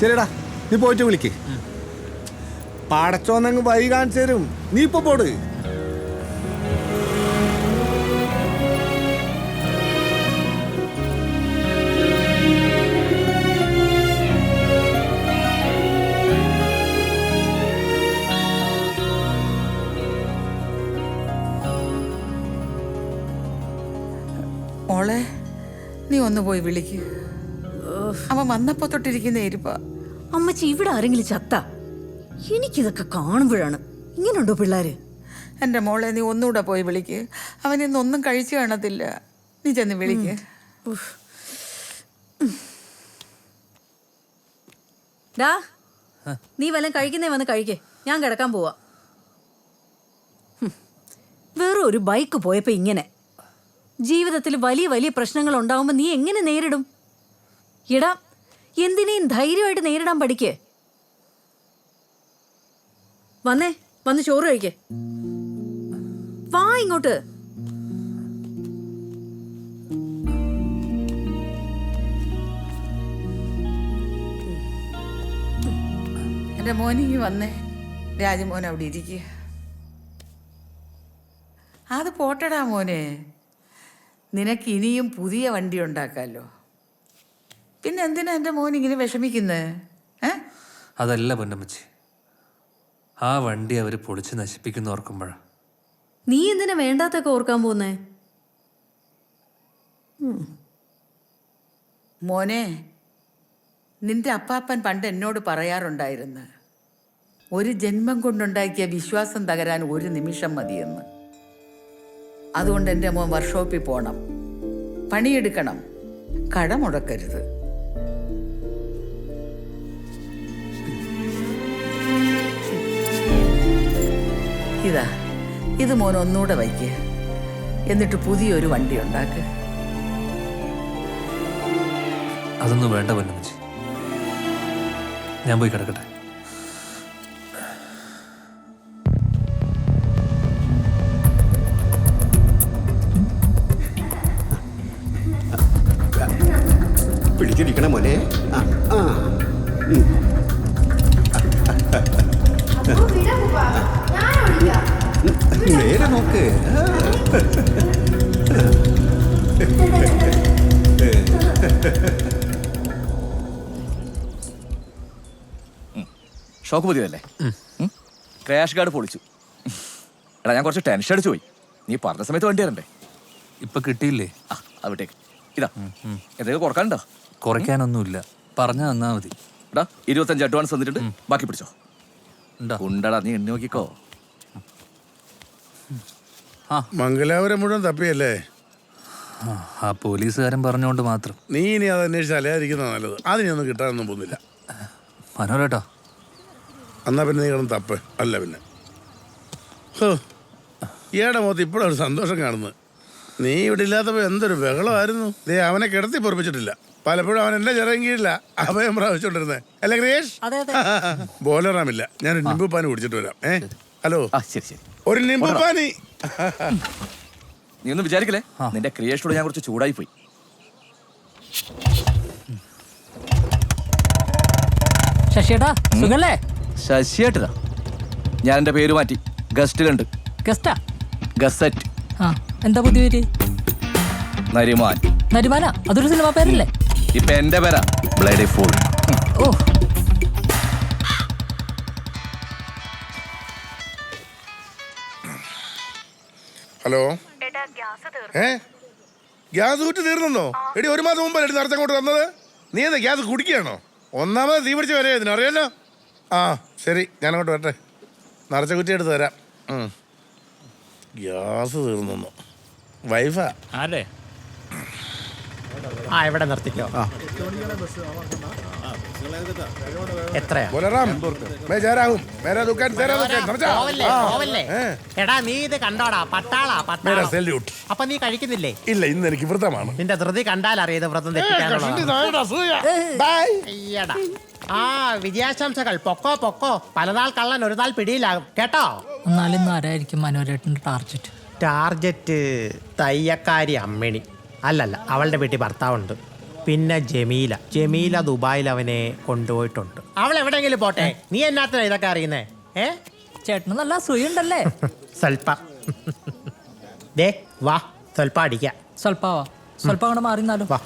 ശരിടാ നീ പോയിട്ട് വിളിക്ക്. പാടച്ചോന്നങ്ങ് വഴി കാണിച്ചു തരും. നീ ഇപ്പൊ പോട്. മോളെ നീ ഒന്ന് പോയി വിളിക്ക്. അവൻ വന്നപ്പോ തൊട്ടിരിക്കുന്ന എരിപ്പ. അമ്മച്ചി ഇവിടെ ആരെങ്കിലും ചത്ത? എനിക്കിതൊക്കെ കാണുമ്പോഴാണ്. ഇങ്ങനെയുണ്ടോ പിള്ളേര്? എന്റെ മോളെ നീ ഒന്നുകൂടെ പോയി വിളിക്ക്. അവൻ ഇന്നൊന്നും കഴിച്ചു കാണത്തില്ല. നീ ചെന്ന് വിളിക്ക്. ഡാ നീ വല്ലതും കഴിക്കുന്നേ വന്ന് കഴിക്കേ. ഞാൻ കിടക്കാൻ പോവാ. വേറെ വെറും ഒരു ബൈക്ക് പോയപ്പോ ഇങ്ങനെ. ജീവിതത്തിൽ വലിയ വലിയ പ്രശ്നങ്ങൾ ഉണ്ടാവുമ്പോ നീ എങ്ങനെ നേരിടും? ഇടാ എന്തിനേയും ധൈര്യമായിട്ട് നേരിടാൻ പഠിക്കേ? വന്നേ വന്ന് ചോറ് കഴിക്കേ. വാ ഇങ്ങോട്ട്. എന്റെ മോനിങ്ങി വന്നേ. രാജമോൻ അവിടെ ഇരിക്കുക. അത് പോട്ടടാ മോനെ. നിനക്ക് ഇനിയും പുതിയ വണ്ടി ഉണ്ടാക്കാമല്ലോ പിന്നെ എന്തിനാ എന്റെ മോൻ ഇങ്ങനെ വിഷമിക്കുന്നത് ഏ? അതല്ല പൊന്നമ്മച്ചി. ആ വണ്ടി അവർ പൊളിച്ച് നശിപ്പിക്കുന്ന ഓർക്കുമ്പോഴാ. നീ എന്തിനാ വേണ്ടാത്തൊക്കെ ഓർക്കാൻ പോകുന്നേ മോനെ നിന്റെ അപ്പാപ്പൻ പണ്ട് എന്നോട് പറയാറുണ്ടായിരുന്നു ഒരു ജന്മം കൊണ്ടുണ്ടാക്കിയ വിശ്വാസം തകരാൻ ഒരു നിമിഷം മതിയെന്ന്. അതുകൊണ്ട് എന്റെ മോൻ വർക്ക്ഷോപ്പിൽ പോകണം പണിയെടുക്കണം. കട ഇതാ ഇത് മോൻ ഒന്നുകൂടെ വയ്ക്കുക എന്നിട്ട് പുതിയൊരു വണ്ടി ഉണ്ടാക്കുക അതൊന്നും വേണ്ട പൊന്നമ്മച്ചി. ഞാൻ പോയി കിടക്കട്ടെ. പിടിച്ചിരിക്കണം മോനെ. ആ ആ. നേരെ നോക്ക്. ഷോക്ക് പുതിയതല്ലേ ക്രാഷ് ഗാർഡ് പൊളിച്ചു. എടാ ഞാൻ കുറച്ച് ടെൻഷൻ അടിച്ചു പോയി. നീ പറഞ്ഞ സമയത്ത് വണ്ടി വരണ്ടേ? ഇപ്പൊ കിട്ടിയില്ലേ? ആ അവിടേക്ക് ഇതാ. എന്തെങ്കിലും കുറക്കാനുണ്ടോ? കുറയ്ക്കാനൊന്നുമില്ല. പറഞ്ഞു തന്നാ മതി. എടാ ഇരുപത്തഞ്ച് അഡ്വാൻസ് തന്നിട്ടുണ്ട്. ബാക്കി പിടിച്ചോ. ഉണ്ടാ? ഉണ്ടടാ നീ എണ്ണി നോക്കിക്കോ. മംഗലാപുരം മുഴുവൻ തപ്പിയല്ലേ? ആ, പോലീസുകാരൻ പറഞ്ഞുകൊണ്ട് മാത്രം. നീ ഇനി അത് അന്വേഷിച്ച് അലയാതിരിക്കുന്ന നല്ലത്. അതിനൊന്നും കിട്ടാനൊന്നും പോകുന്നില്ല. മനോരേട്ടോ എന്നാ പിന്നെ നീ കിടന്ന് തപ്പ്. അല്ല പിന്നെ. ഈയുടെ മുഖത്ത് ഇപ്പോഴും ഒരു സന്തോഷം കാണുന്നത്. നീ ഇവിടെ ഇല്ലാത്തപ്പോൾ എന്തൊരു ബഹളമായിരുന്നു. ദേ അവനെ കിടത്തി പൊറപ്പിച്ചിട്ടില്ല. പലപ്പോഴും അവൻ എന്റെ ചെറിയ കീഴില്ല അഭയം പ്രാപിച്ചോണ്ടിരുന്നേ. അല്ല ക്രിയേഷ്? ബോലറാമില്ല. ഞാൻ ഒരു നിമ്പു കുടിച്ചിട്ട് വരാം. ഏ? ഹലോ. ആ ശരി ശരി. ഒരു നിമ്പു പാനി നീ ഒന്നും വിചാരിക്കലേ നിന്റെ ക്രിയേഷനോട് ഞാൻ കുറച്ച് ചൂടായി പോയി. ശശിയേട്ടാ സുഖല്ലേ? ശശിയായിട്ടില്ല ഞാൻ എന്റെ പേര് മാറ്റി ഗസ്റ്റിലുണ്ട് ഗസ്റ്റാ? ഗസറ്റ്. ആ എന്താ പുതിയ പേര് നരിമാൻ. നരിമാനാ? അതൊരു സിനിമ പേരല്ലേ? ഇപ്പൊ എന്റെ പേരാ ബ്ലഡി ഫുൾ. ഓ. ഹലോ? ഏ? ഗ്യാസ് കുറ്റി തീർന്നോ എടി ഒരു മാസം മുമ്പല്ലേ എടി നിറച്ച് അങ്ങോട്ട് തന്നത് നീ എന്താ ഗ്യാസ് കുടിക്കുകയാണോ? ഒന്നാമത് തീ പിടിച്ച് വരെ ഇതിന് അറിയാലോ? ആ ശരി ഞാൻ അങ്ങോട്ട് വരട്ടെ. നിറച്ച കുറ്റി എടുത്ത് തരാം. ഗ്യാസ് തീർന്നു വൈഫാ. അല്ലേ ആ ഇവിടെ നിർത്തിക്കോ. എത്രയാ? ബോലറാം. മേരാ ദുക്കാൻ തേരാ ദുക്കാൻ. നിറച്ചാ? പോവല്ലേ ആ. പോവല്ലേ. ഏ, എടാ നീ ഇത് കണ്ടോടാ പട്ടാളാ മേരാ പട്ടാള അപ്പൊ നീ കഴിക്കുന്നില്ലേ? ഇല്ല ഇന്ന് എനിക്ക് വൃത്തമാണ് നിന്റെ ധൃതി കണ്ടാൽ അറിയത് വ്രതം തെറ്റിക്കാനുള്ളതാ ബൈ അയ്യടാ. ആ വിജയാശംസകൾ പൊക്കോ പൊക്കോ. പലനാൾ കള്ളൻ ഒരു നാൾ പിടിയിലാകും കേട്ടോ? എന്നാലും ഇന്ന് ആരായിരിക്കും മനോരേട്ടന്റെ ടാർജറ്റ്? ടാർജറ്റ് തയ്യക്കാരി അമ്മിണി. അല്ലല്ല അവളുടെ വീട്ടിൽ ഭർത്താവുണ്ട്. പിന്നെ ജമീല. ജമീല ദുബായിൽ അവനെ കൊണ്ടുപോയിട്ടുണ്ട്. അവൾ എവിടെയെങ്കിലും പോട്ടെ? നീ എന്നാത്തിനാ ഇതൊക്കെ അറിയുന്നേ? ഏ? ചേട്ടന് നല്ല അസൂയുണ്ടല്ലേ? സ്വൽപ്പ. ദേ വാ സ്വൽപ്പ അടിക്കാം. സ്വൽപ്പാവാ സ്വൽപ്പം അങ്ങോട്ട് മാറിന്നാലും വാ.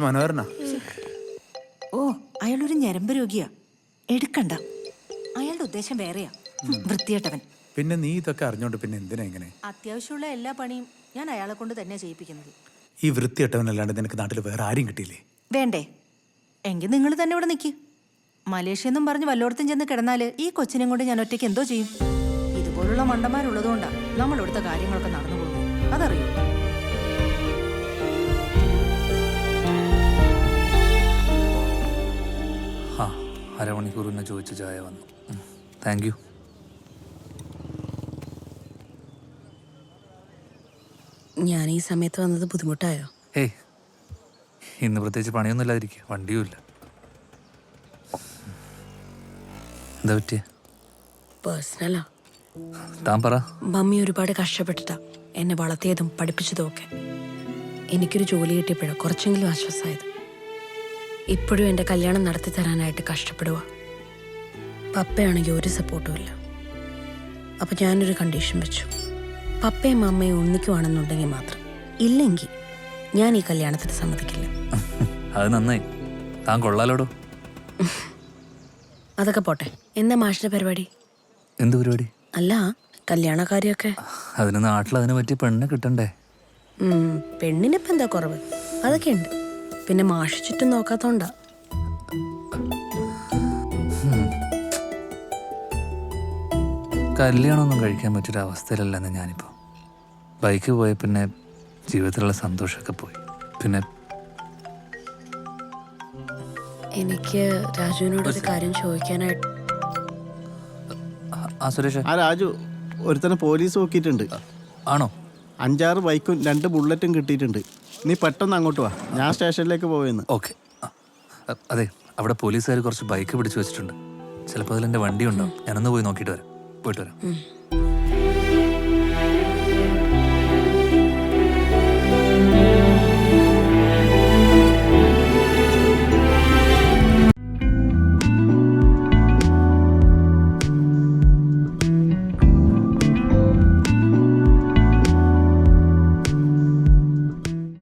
മനോഹരനാ. ഓ അയാളൊരു ഞരമ്പ് രോഗിയാ. എടുക്കണ്ട. അയാളുടെ ഉദ്ദേശം വേറെയാ. വൃത്തിയേട്ടവൻ പിന്നെ നീ ഇതൊക്കെ അറിഞ്ഞോണ്ട് പിന്നെ എന്തിനാ ഇങ്ങനെ? അത്യാവശ്യമുള്ള എല്ലാ പണിയും ഞാൻ അയാളെ കൊണ്ട് തന്നെ ചെയ്യിപ്പിക്കുന്നത്. ഈ വൃത്തിയിട്ടവനല്ലാണ്ട് നിനക്ക് നാട്ടിൽ വേറെ ആരും കിട്ടിയില്ലേ? വേണ്ടേ. എങ്കിൽ നിങ്ങൾ തന്നെ ഇവിടെ നിൽക്കി മലേഷ്യ എന്നും പറഞ്ഞ് വല്ലോടത്തും ചെന്ന് കിടന്നാൽ ഈ കൊച്ചിനെയും കൊണ്ട് ഞാൻ ഒറ്റയ്ക്ക് എന്തോ ചെയ്യും? ഇതുപോലുള്ള മണ്ടന്മാരുള്ളതുകൊണ്ടാ നമ്മളിവിടുത്തെ കാര്യങ്ങളൊക്കെ നടന്നു പോകുന്നത്. അതറിയോ? അരമണിക്കൂർ മുന്നേ ചോദിച്ച ചായ വന്നു. താങ്ക് യു ഞാൻ ഈ സമയത്ത് വന്നത് ബുദ്ധിമുട്ടായോ? ഏയ് ഇന്ന് പ്രത്യേകിച്ച് പണിയൊന്നും ഇല്ലാതിരിക്കുക വണ്ടിയുമില്ല. എന്താ പറ്റിയ? പേഴ്സണലാ താൻ പറ. മമ്മി ഒരുപാട് കഷ്ടപ്പെട്ടിട്ടാ എന്നെ വളർത്തിയതും പഠിപ്പിച്ചതും ഒക്കെ. എനിക്കൊരു ജോലി കിട്ടിയപ്പോഴാണ് കുറച്ചെങ്കിലും ആശ്വാസമായത്. ഇപ്പോഴും എന്റെ കല്യാണം നടത്തി തരാനായിട്ട് കഷ്ടപ്പെടുക പപ്പയാണെങ്കിൽ ഒരു സപ്പോർട്ടും ഇല്ല അപ്പം ഞാനൊരു കണ്ടീഷൻ വെച്ചു. പപ്പയും അമ്മയും ഒന്നിക്കുവാണെന്നുണ്ടെങ്കിൽ മാത്രം. ഇല്ലെങ്കിൽ ഞാൻ ഈ കല്യാണത്തിന് സമ്മതിക്കില്ല. അത് നന്നായി. താൻ കൊള്ളാലോടോ? അതൊക്കെ പോട്ടെ. എന്താ മാഷിന്റെ പരിപാടി? എന്ത് പരിപാടി? അല്ല കല്യാണക്കാരിയൊക്കെ അതിന് നാട്ടിൽ അതിനെ പറ്റി പെണ്ണ് കിട്ടണ്ടേ? പെണ്ണിനിപ്പെന്താ എന്താ കുറവ്? അതൊക്കെ ഉണ്ട് പിന്നെ മാഷ് ചുറ്റും നോക്കാത്തോണ്ടാ. കല്യാണമൊന്നും കഴിക്കാൻ പറ്റൊരു അവസ്ഥയിലല്ലെന്ന് ഞാനിപ്പോൾ ബൈക്ക് പോയ പിന്നെ ജീവിതത്തിലുള്ള സന്തോഷമൊക്കെ പോയി. പിന്നെ എനിക്ക് രാജുവിനോട് ഒരു കാര്യം ചോദിക്കാനായിട്ട് ആ- ആ സുരേഷ്. ആ രാജു ഒരുത്തനെ പോലീസ് നോക്കിയിട്ടുണ്ട്. ആണോ? അഞ്ചാറ് ബൈക്കും രണ്ട് ബുള്ളറ്റും കിട്ടിയിട്ടുണ്ട്. നീ പെട്ടെന്ന് അങ്ങോട്ട് വാ. ഞാൻ സ്റ്റേഷനിലേക്ക് പോയെന്ന് ഓക്കെ. അതെ അവിടെ പോലീസുകാർ കുറച്ച് ബൈക്ക് പിടിച്ചു വെച്ചിട്ടുണ്ട്. ചിലപ്പോൾ അതിൽ എന്റെ വണ്ടി ഉണ്ടാവും. ഞാനൊന്ന് പോയി നോക്കിയിട്ട് വരാം. പോയിട്ട് വരാം.